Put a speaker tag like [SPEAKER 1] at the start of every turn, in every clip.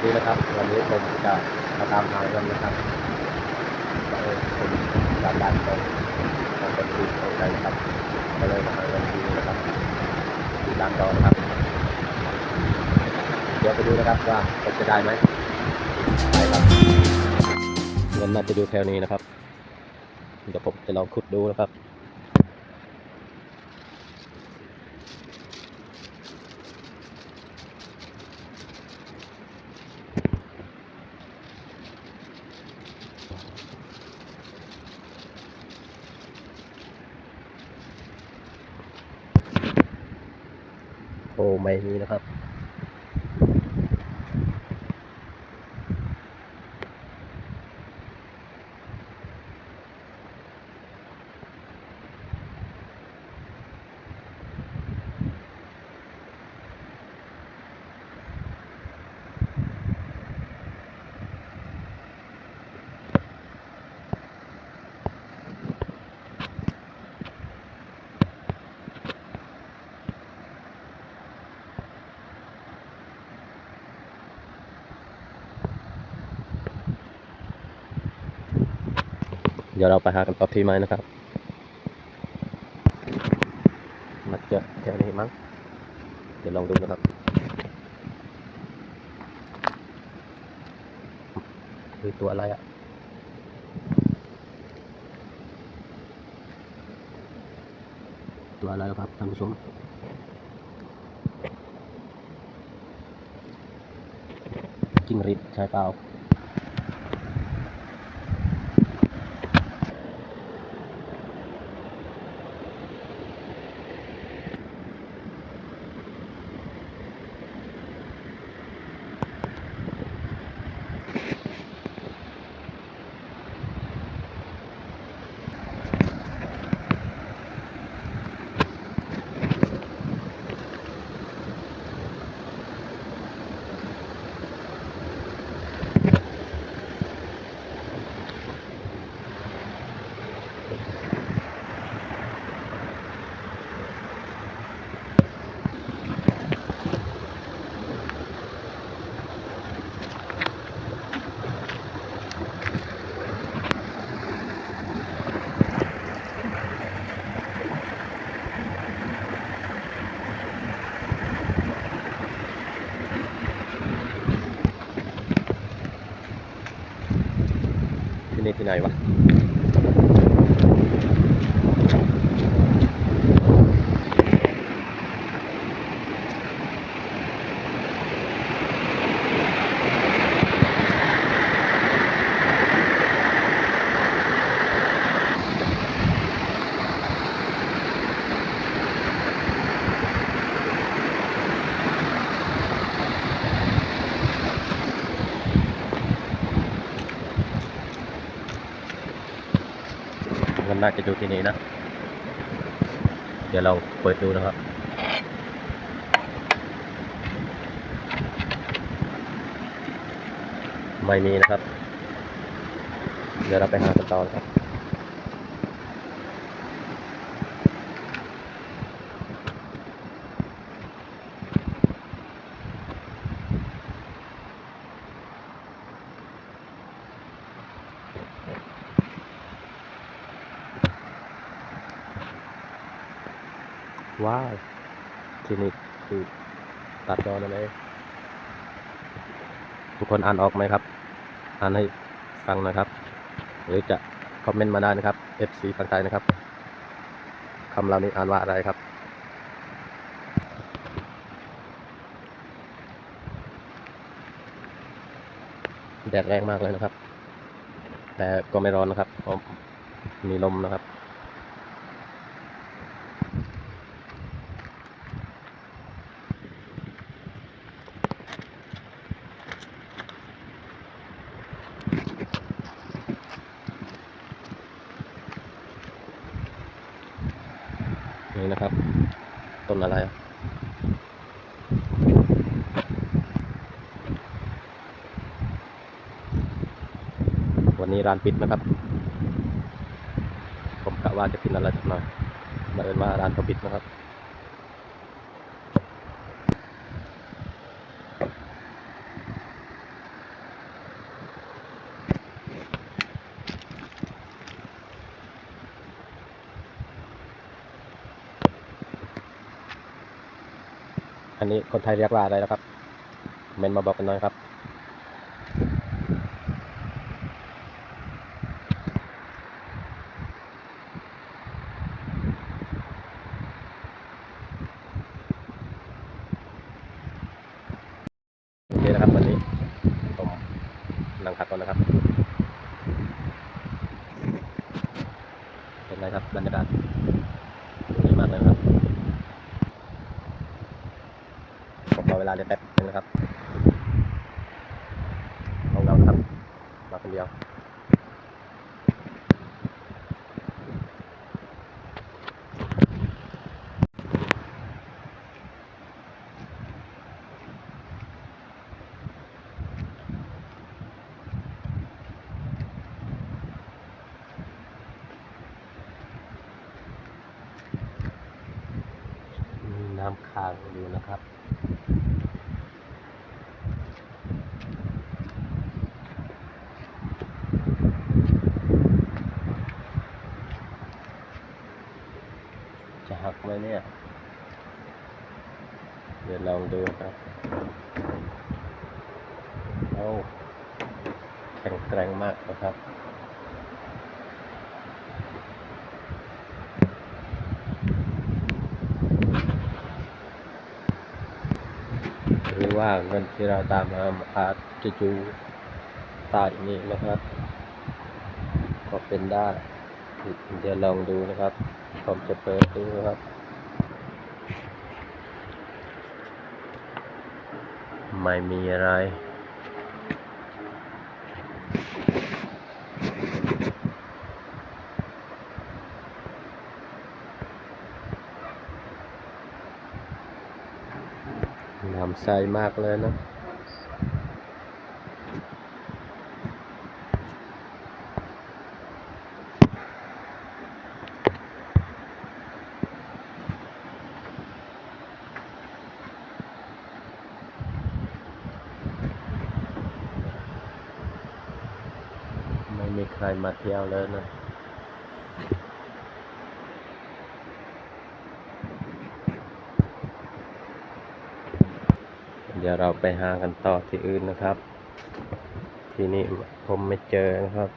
[SPEAKER 1] สดีนะครับ วันนี้ผมจะมาตามหาเงินนะครับเออผมจากบ้านตรงมาเป็นทีตรงใจครับก็เลยมาหาเงินที่นี่นะครับที่ร้านจอนะครับ เดี๋ยวไปดูนะครับว่าผมจะได้ไหมไปครับเงินน่าจะดูแถวนี้นะครับ เดี๋ยวผมจะลองขุดดูนะครับ ไปนี้นะครับ เดี๋ยวเราไปหากันต่อที่ไม้นะครับมาเจอแถวนี้มั้งเดี๋ยวลองดูนะครับคือตัวอะไรอะตัวอะไรครับท่านผู้ชมจิ้งหรีดใช่เปล่า ที่นี่ที่ไหน ดูที่นี่นะ เดี๋ยวเราเปิดดูนะครับ ไม่มีนะครับ เดี๋ยวเราไปหากันต่อนะครับ ว้าวที่ นี่คือตัดจอนั่นเองทุกคนอ่านออกไหมครับ อ่านให้ฟังหนะครับ หรือจะคอมเมนต์มาได้นะครับ FC ฝั่งไทยนะครับคำเหล่านี้อ่านว่าอะไรครับ แดดแรงมากเลยนะครับ แต่ก็ไม่ร้อนนะครับเพราะมีลมนะครับ นะครับ ต้นอะไรวันนี้ร้านปิดนะครับ ผมกะว่าจะกินอะไรสักหน่อยมาเอินว่าร้านเขาปิดนะครับ อันนี้คนไทยเรียกว่าอะไรนะครับเมนมาบอกกันหน่อยครับ โอเคนะครับวันนี้ผมนั่งพักก่อนนะครับ เป็นไงครับบรรยากาศดีมากเลยครับผมรอ เวลาเรียนแป๊บนึงนะครับของเราครับ มาคนเดียวมีน้ำค้างอยู่นะครับ จะเนี่ย เดี๋ยวลองดูครับโอ้แข็งแกร่งมากนะครับหรือว่าเงินที่เราตามมาอาจจะอยู่ใต้นี้นะครับ ก็เป็นได้ เดี๋ยวลองดูนะครับ ผมจะเปิดดูนะครับ ไม่มีอะไรน้ำใสมากเลยนะ ไม่มีใครมาเที่ยวเลยนะเดี๋ยวเราไปหากันต่อที่อื่นนะครับ ที่นี่ผมไม่เจอนะครับ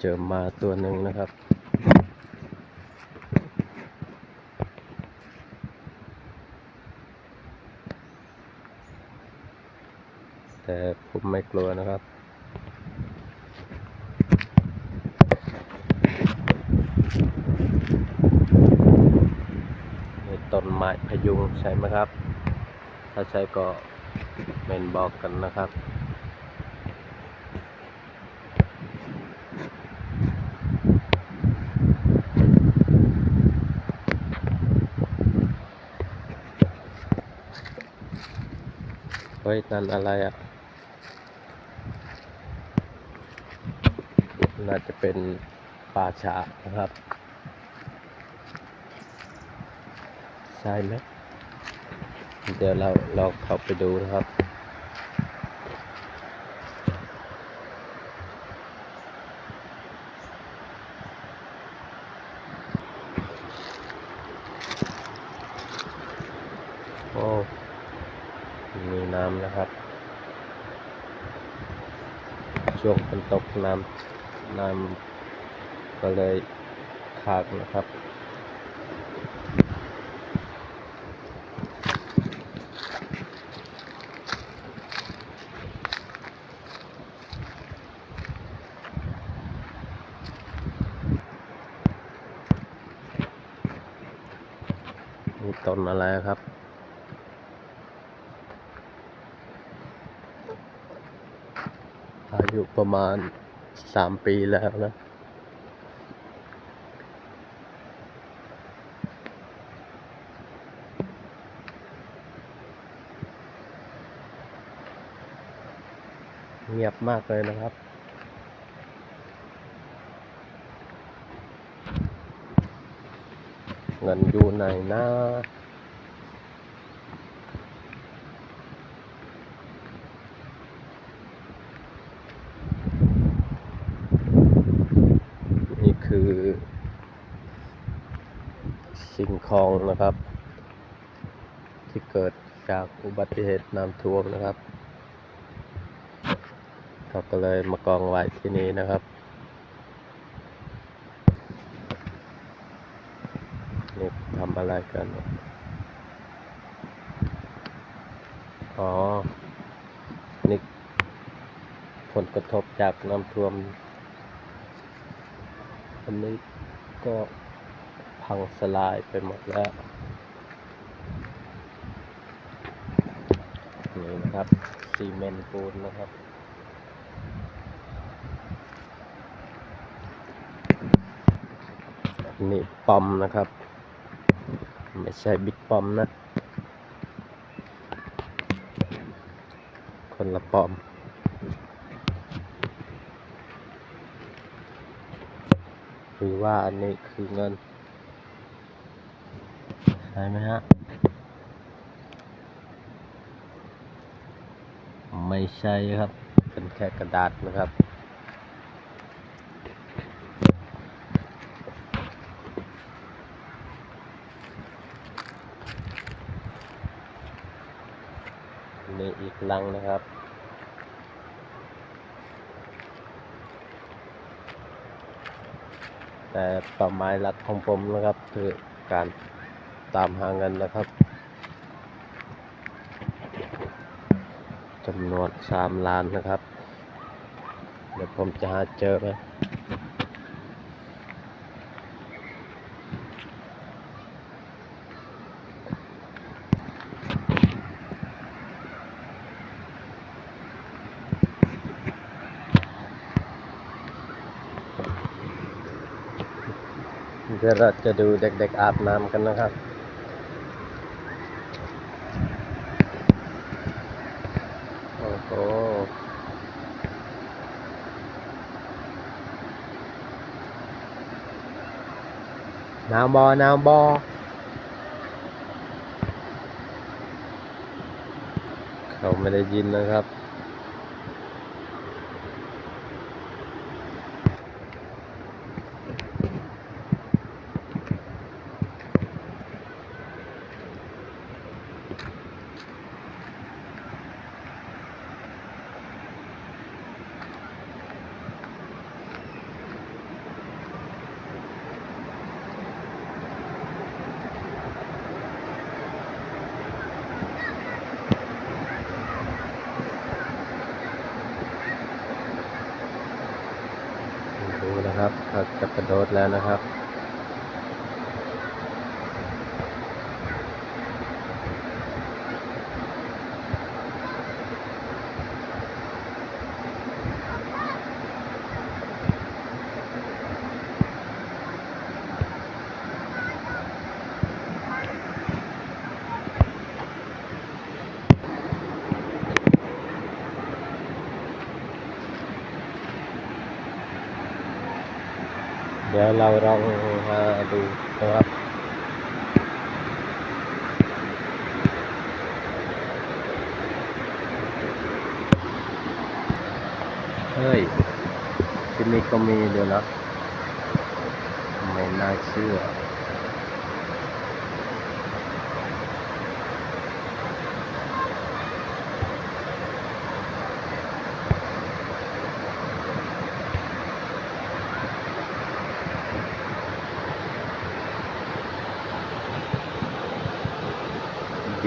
[SPEAKER 1] เจอมาตัวหนึ่งนะครับ แต่ผมไม่กลัวนะครับต้นไม้พยุงใช่ไหมครับ ถ้าใช่ก็เมนบอกกันนะครับ ฮ้ย นั่นอะไรอะ น่าจะเป็นป่าช้านะครับใช่ไหม เดี๋ยวเราลองเข้าไปดูนะครับ โอ้ มีน้ำนะครับ ช่วงฝ น้ำน้ำก็เลยขาดนะครับมีต้นอะไรครับ อายุประมาณ สามปีแล้วนะ เงียบมากเลยนะครับเงินอยู่ไหนนะนี่คือ สิ่งของนะครับ ที่เกิดจากอุบัติเหตุน้ำท่วมนะครับเขาก็เลยมากองไว้ที่นี้นะครับ นี่ทำอะไรกัน อ๋อ นี่ผลกระทบจากน้ำท่วมอันนี้ก็ พังสลายไปหมดแล้ว นี่นะครับซีเมนต์ปูนนะครับนี่ปอมนะครับ ไม่ใช่บิ๊กปอมนะ คนละปอมหรือว่าอันนี้คือเงิน ช่ไหมฮะ ไม่ใช่ครับ เป็นแค่กระดาษนะครับนี่อีกลังนะครับแต่เป้าหมายหลักของผมนะครับคือการ ตามหาเงินนะครับจำนวนสามล้านนะครับ เดี๋ยวผมจะหาเจอไหมเดี๋ยวเราจะดูเด็กๆอาบน้ำกันนะครับ โอ้โห หนาว บอนาวบอเขาไม่ได้ยินนะครับ ดู นะครับเขาจะกระโดดแล้วนะครับ เดี๋ยวเราลองมาดูนะ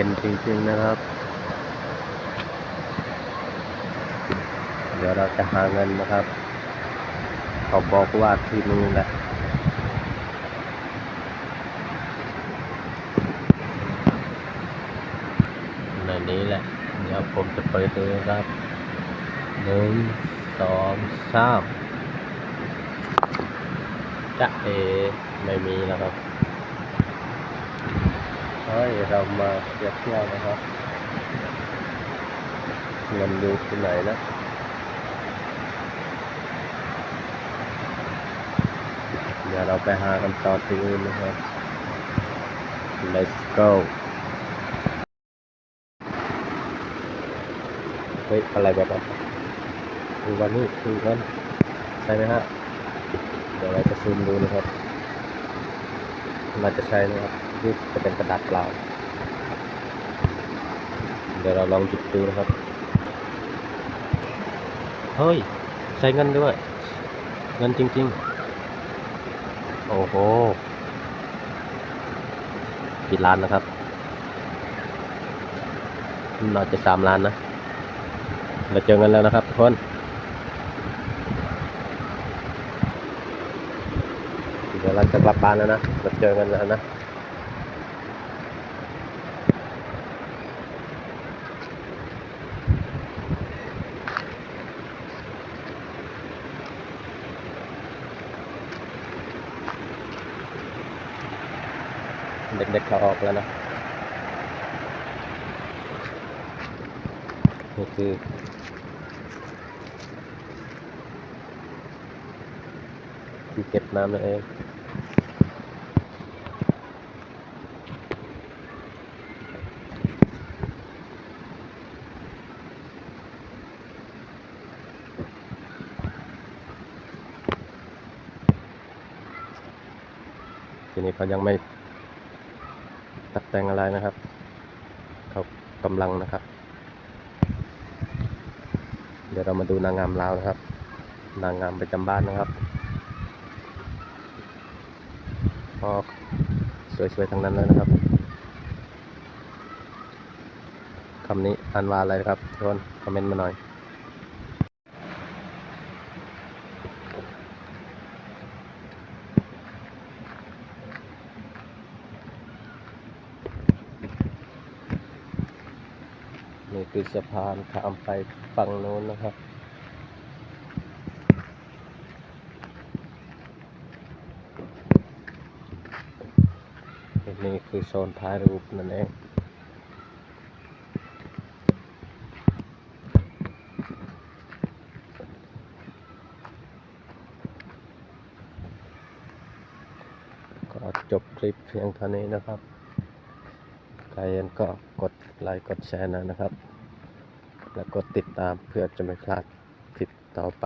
[SPEAKER 1] ยที่นี่ก็มีเดี๋ยวนจริงๆนะครับ เดี๋ยวเราจะหาเงินนะครับเขาบอกว่าที่นี่แหละในนี้แหละ เดี๋ยวผมจะเปิดดูนะครับหนึ่งสองสามจะเอไม่มีนะครับ เฮ้ยเรามาเทียบเทียวนะครับเงินอยู่ที่ไหนนะเดี๋ยวเราไปหากันต่อที่อื่นนะครับ let's go เฮ้ย อะไรแบบนั้นคือวันนี้คือวันใช่ไหมฮะ เดี๋ยวเราจะซูมดูนะครับ น่าจะใช่นะครับนี่จะเป็นกระดาษเปล่า เดี๋ยวเราลองหยิบดูนะครับ เฮ้ย ใช้เงินด้วย เงินจริง ๆ โอ้โหกี่ล้านนะครับ น่าจะสามล้านนะ เราเจอกันแล้วนะครับทุกคน เดี๋ยวเราจะกลับบ้านแล้วนะเราเจอกันแล้วนะเด็กๆเขาออกแล้วนะนี่คือที่เก็บน้ำนั่นเอง เขายังไม่ตัดแต่งอะไรนะครับ เขากำลังนะครับ เดี๋ยวเรามาดูนางงามลาวนะครับ นางงามประจำบ้านนะครับก็สวยๆทั้งนั้นเลยนะครับคำนี้อ่านว่าอะไรครับทุกคนคอมเมนต์มาหน่อย นี่คือ สะพานข้ามไปฝั่งโน้นนะครับ นี่คือโซนท้ายรูปนั่นเองก็จบคลิปเพียงเท่านี้นะครับใครเห็นก็กดไลค์กดแชร์นะนะครับ และกดติดตามเพื่อจะไม่พลาดคลิปต่อไป